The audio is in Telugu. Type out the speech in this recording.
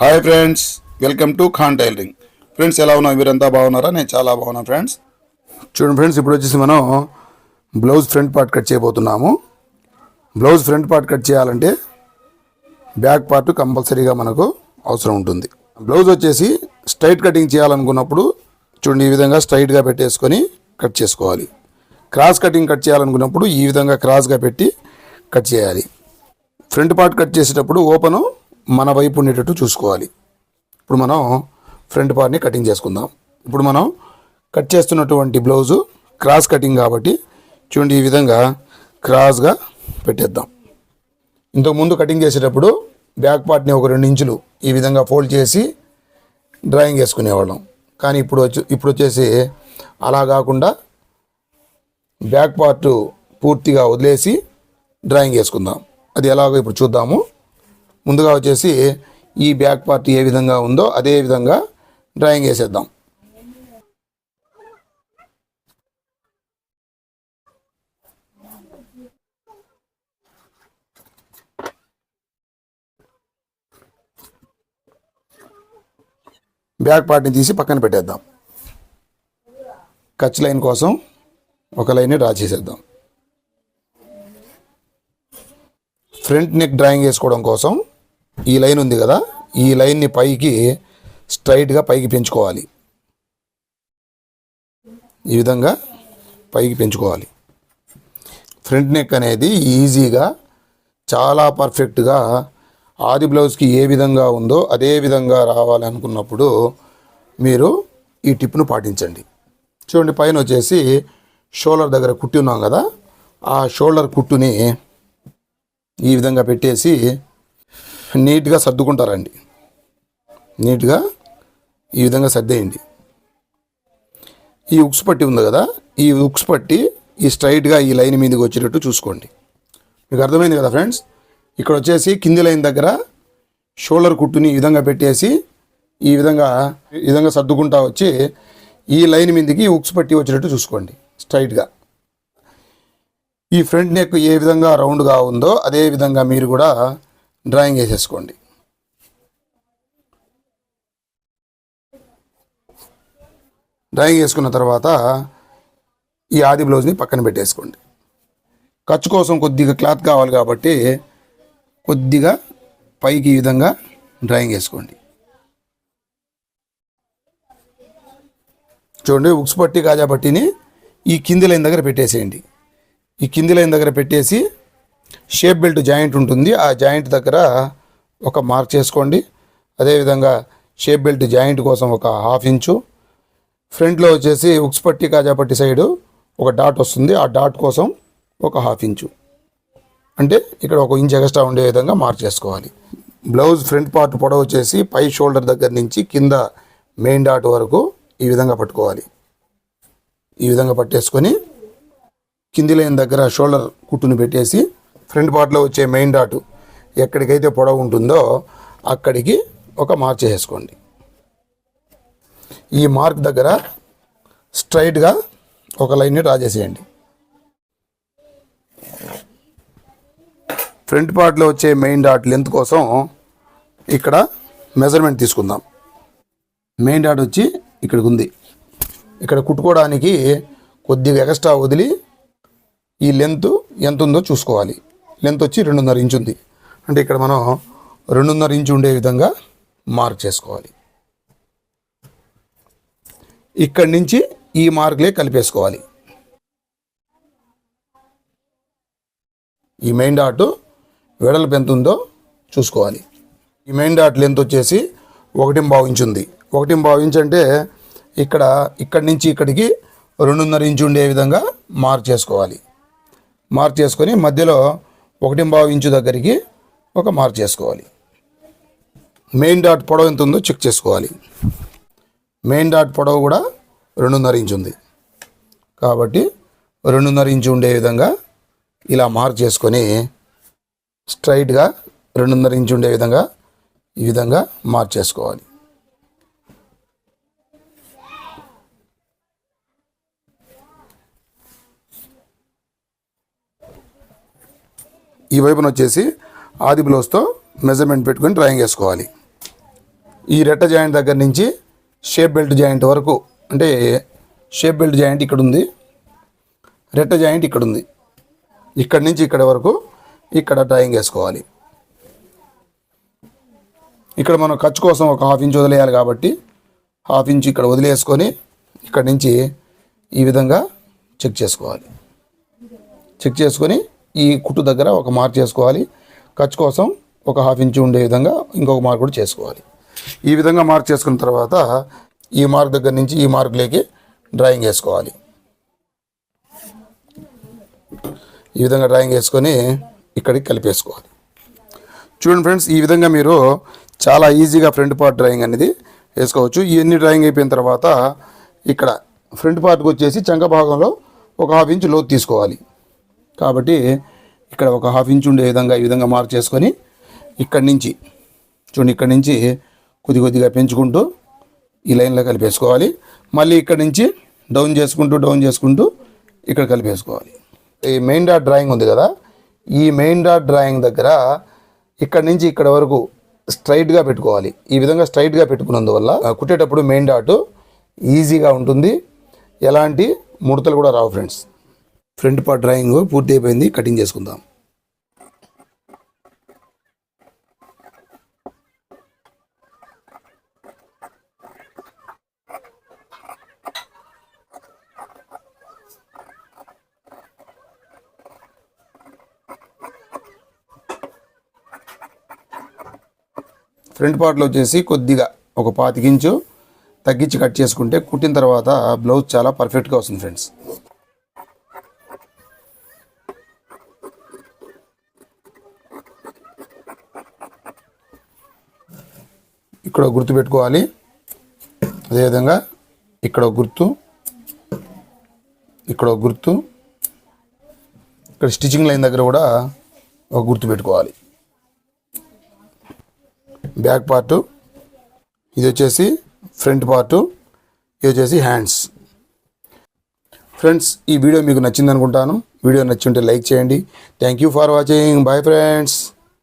Hi friends welcome to Khan tailoring. Friends ఎలా ఉన్నారు? మీరంతా బాగున్నారా? నేను చాలా బాగున్నాను ఫ్రెండ్స్. చూడండి ఫ్రెండ్స్ ఇప్పుడు వచ్చేసి మనం బ్లౌజ్ ఫ్రంట్ పార్ట్ కట్ చేయబోతున్నాము. బ్లౌజ్ ఫ్రంట్ పార్ట్ కట్ చేయాలంటే బ్యాక్ పార్ట్ కంపల్సరీగా మనకు అవసరం ఉంటుంది. బ్లౌజ్ వచ్చేసి స్ట్రైట్ కటింగ్ చేయాలనుకున్నప్పుడు చూడండి ఈ విధంగా స్ట్రైట్గా పెట్టేసుకొని కట్ చేసుకోవాలి. క్రాస్ కటింగ్ కట్ చేయాలనుకున్నప్పుడు ఈ విధంగా క్రాస్గా పెట్టి కట్ చేయాలి. ఫ్రంట్ పార్ట్ కట్ చేసేటప్పుడు ఓపెను మన వైపు ఉండేటట్టు చూసుకోవాలి. ఇప్పుడు మనం ఫ్రంట్ పార్ట్ని కటింగ్ చేసుకుందాం. ఇప్పుడు మనం కట్ చేస్తున్నటువంటి బ్లౌజు క్రాస్ కటింగ్ కాబట్టి చూడండి ఈ విధంగా క్రాస్గా పెట్టేద్దాం. ఇంతకుముందు కటింగ్ చేసేటప్పుడు బ్యాక్ పార్ట్ని ఒక రెండు ఇంచులు ఈ విధంగా ఫోల్డ్ చేసి డ్రాయింగ్ వేసుకునేవాళ్ళం. కానీ ఇప్పుడు వచ్చి ఇప్పుడు వచ్చేసి అలా కాకుండా బ్యాక్ పార్ట్ పూర్తిగా వదిలేసి డ్రాయింగ్ వేసుకుందాం. అది ఎలాగో ఇప్పుడు చూద్దాము. ముందుగా వచ్చేసి ఈ బ్యాక్ పార్ట్ ఏ విధంగా ఉందో అదే విధంగా డ్రాయింగ్ వేసేద్దాం. బ్యాక్ పార్ట్ని తీసి పక్కన పెట్టేద్దాం. కచ్ లైన్ కోసం ఒక లైన్ డ్రా చేసేద్దాం. ఫ్రంట్ నెక్ డ్రాయింగ్ వేసుకోవడం కోసం ఈ లైన్ ఉంది కదా? ఈ లైన్ని పైకి స్ట్రైట్గా పైకి పెంచుకోవాలి. ఈ విధంగా పైకి పెంచుకోవాలి. ఫ్రంట్ నెక్ అనేది ఈజీగా చాలా పర్ఫెక్ట్గా ఆది బ్లౌజ్కి ఏ విధంగా ఉందో అదే విధంగా రావాలనుకున్నప్పుడు మీరు ఈ టిప్ను పాటించండి. చూడండి పైన వచ్చేసి షోల్డర్ దగ్గర కుట్టి ఉన్నాం కదా? ఆ షోల్డర్ కుట్టుని ఈ విధంగా పెట్టేసి నీట్గా సర్దుకుంటారండి. నీట్గా ఈ విధంగా సర్దేయండి. ఈ ఉక్స్ పట్టి ఉంది కదా ఈ ఉక్స్ పట్టి ఈ స్ట్రైట్గా ఈ లైన్ మీదకి వచ్చేటట్టు చూసుకోండి. మీకు అర్థమైంది కదా ఫ్రెండ్స్? ఇక్కడ వచ్చేసి కింది లైన్ దగ్గర షోల్డర్ కుట్టుని ఈ విధంగా పెట్టేసి ఈ విధంగా ఈ విధంగా సర్దుకుంటా వచ్చి ఈ లైన్ మీదకి ఉక్స్ పట్టి వచ్చేటట్టు చూసుకోండి స్ట్రైట్గా. ఈ ఫ్రంట్ నెక్ ఏ విధంగా రౌండ్గా ఉందో అదే విధంగా మీరు కూడా డ్రాయింగ్ వేసేసుకోండి. డ్రాయింగ్ వేసుకున్న తర్వాత ఈ ఆది బ్లౌజ్ని పక్కన పెట్టేసుకోండి. ఖర్చు కోసం కొద్దిగా క్లాత్ కావాలి కాబట్టి కొద్దిగా పైకి ఈ విధంగా డ్రాయింగ్ వేసుకోండి. చూడండి ఉక్స్ పట్టి కాజా పట్టిని ఈ కింది లైన్ దగ్గర పెట్టేసేయండి. ఈ కింది లైన్ దగ్గర పెట్టేసి షేప్ బెల్ట్ జాయింట్ ఉంటుంది. ఆ జాయింట్ దగ్గర ఒక మార్క్ చేసుకోండి. అదేవిధంగా షేప్ బెల్ట్ జాయింట్ కోసం ఒక హాఫ్ ఇంచు. ఫ్రంట్లో వచ్చేసి ఉక్స్ పట్టి కాజాపట్టి సైడు ఒక డాట్ వస్తుంది. ఆ డాట్ కోసం ఒక హాఫ్ ఇంచు. అంటే ఇక్కడ ఒక ఇంచ్ ఎక్స్ట్రా ఉండే విధంగా మార్క్ చేసుకోవాలి. బ్లౌజ్ ఫ్రంట్ పార్ట్ పొడవు వచ్చేసి పై షోల్డర్ దగ్గర నుంచి కింద మెయిన్ డాట్ వరకు ఈ విధంగా పట్టుకోవాలి. ఈ విధంగా పట్టేసుకొని కింది లైన్ దగ్గర షోల్డర్ కుట్టుని పెట్టేసి ఫ్రంట్ పార్ట్లో వచ్చే మెయిన్ డాట్ ఎక్కడికైతే పొడవు ఉంటుందో అక్కడికి ఒక మార్క్ చేసుకోండి. ఈ మార్క్ దగ్గర స్ట్రైట్గా ఒక లైన్ని డ్రా చేసేయండి. ఫ్రంట్ పార్ట్లో వచ్చే మెయిన్ డాట్ లెంత్ కోసం ఇక్కడ మెజర్మెంట్ తీసుకుందాం. మెయిన్ డాట్ వచ్చి ఇక్కడికి ఉంది ఇక్కడ కుట్టుకోవడానికి కొద్దిగా ఎక్స్ట్రా వదిలి ఈ లెంత్ ఎంత ఉందో చూసుకోవాలి. లెంత్ వచ్చి రెండున్నర ఇంచు ఉంది. అంటే ఇక్కడ మనం రెండున్నర ఇంచు ఉండే విధంగా మార్క్ చేసుకోవాలి. ఇక్కడి నుంచి ఈ మార్కులే కలిపేసుకోవాలి. ఈ మెయిన్ డాట్ వెడల్పు ఎంత ఉందో చూసుకోవాలి. ఈ మెయిన్ డాట్ లెంత్ వచ్చేసి ఒకటి బావు ఇంచు ఉంది. ఒకటి ఇంచు అంటే ఇక్కడ ఇక్కడి నుంచి ఇక్కడికి రెండున్నర ఇంచు ఉండే విధంగా మార్క్ చేసుకోవాలి. మార్క్ చేసుకొని మధ్యలో ఒకటి బావు ఇంచు దగ్గరికి ఒక మార్క్ చేసుకోవాలి. మెయిన్ డాట్ పొడవు ఎంత ఉందో చెక్ చేసుకోవాలి. మెయిన్ డాట్ పొడవు కూడా రెండున్నర ఇంచు ఉంది. కాబట్టి రెండున్నర ఇంచు ఉండే విధంగా ఇలా మార్క్ చేసుకొని స్ట్రైట్గా రెండున్నర ఇంచు ఉండే విధంగా ఈ విధంగా మార్క్ చేసుకోవాలి. ఈ వైపున వచ్చేసి ఆది బ్లౌజ్తో మెజర్మెంట్ పెట్టుకొని డ్రాయింగ్ వేసుకోవాలి. ఈ రెట్ట జాయింట్ దగ్గర నుంచి షేప్ బెల్ట్ జాయింట్ వరకు అంటే షేప్ బెల్ట్ జాయింట్ ఇక్కడ ఉంది రెట్ట జాయింట్ ఇక్కడ ఉంది. ఇక్కడ నుంచి ఇక్కడ వరకు ఇక్కడ డ్రాయింగ్ వేసుకోవాలి. ఇక్కడ మనం ఖర్చు కోసం ఒక హాఫ్ ఇంచ్ వదిలేయాలి కాబట్టి హాఫ్ ఇంచ్ ఇక్కడ వదిలేసుకొని ఇక్కడ నుంచి ఈ విధంగా చెక్ చేసుకోవాలి. చెక్ చేసుకొని ఈ కుట్టు దగ్గర ఒక మార్క్ చేసుకోవాలి. ఖర్చు కోసం ఒక హాఫ్ ఇంచ్ ఉండే విధంగా ఇంకొక మార్క్ కూడా చేసుకోవాలి. ఈ విధంగా మార్క్ చేసుకున్న తర్వాత ఈ మార్క్ దగ్గర నుంచి ఈ మార్కులోకి డ్రాయింగ్ వేసుకోవాలి. ఈ విధంగా డ్రాయింగ్ వేసుకొని ఇక్కడికి కలిపేసుకోవాలి. చూడండి ఫ్రెండ్స్ ఈ విధంగా మీరు చాలా ఈజీగా ఫ్రంట్ పార్ట్ డ్రాయింగ్ అనేది వేసుకోవచ్చు. ఇవన్నీ డ్రాయింగ్ అయిపోయిన తర్వాత ఇక్కడ ఫ్రంట్ పార్ట్కి వచ్చేసి చంక భాగంలో ఒక హాఫ్ ఇంచ్ లోతు తీసుకోవాలి. కాబట్టి ఇక్కడ ఒక హాఫ్ ఇంచ్ ఉండే విధంగా ఈ విధంగా మార్క్ చేసుకొని ఇక్కడి నుంచి చూడండి ఇక్కడి నుంచి కొద్ది కొద్దిగా పెంచుకుంటూ ఈ లైన్లో కలిపేసుకోవాలి. మళ్ళీ ఇక్కడి నుంచి డౌన్ చేసుకుంటూ డౌన్ చేసుకుంటూ ఇక్కడ కలిపేసుకోవాలి. ఈ మెయిన్ డాట్ డ్రాయింగ్ ఉంది కదా ఈ మెయిన్ డాట్ డ్రాయింగ్ దగ్గర ఇక్కడ నుంచి ఇక్కడ వరకు స్ట్రైట్గా పెట్టుకోవాలి. ఈ విధంగా స్ట్రైట్గా పెట్టుకున్నందువల్ల కుట్టేటప్పుడు మెయిన్ డాట్ ఈజీగా ఉంటుంది. ఎలాంటి ముడతలు కూడా రావు ఫ్రెండ్స్. ఫ్రంట్ పార్ట్ డ్రాయింగ్ పూర్తి అయిపోయింది కటింగ్ చేసుకుందాం. ఫ్రంట్ పార్ట్లో వచ్చేసి కొద్దిగా ఒక పాతికించు తగ్గించి కట్ చేసుకుంటే కుట్టిన తర్వాత బ్లౌజ్ చాలా పర్ఫెక్ట్గా వస్తుంది ఫ్రెండ్స్. ఇక్కడ గుర్తు పెట్టుకోవాలి అదేవిధంగా ఇక్కడ గుర్తు ఇక్కడ గుర్తు ఇక్కడ స్టిచ్చింగ్ లైన్ దగ్గర కూడా ఒక గుర్తు పెట్టుకోవాలి బ్యాక్ పార్టు ఇది వచ్చేసి ఫ్రంట్ పార్టు ఇది వచ్చేసి హ్యాండ్స్. ఫ్రెండ్స్ ఈ వీడియో మీకు నచ్చింది అనుకుంటాను వీడియో నచ్చి ఉంటే లైక్ చేయండి. Thank you for watching bye friends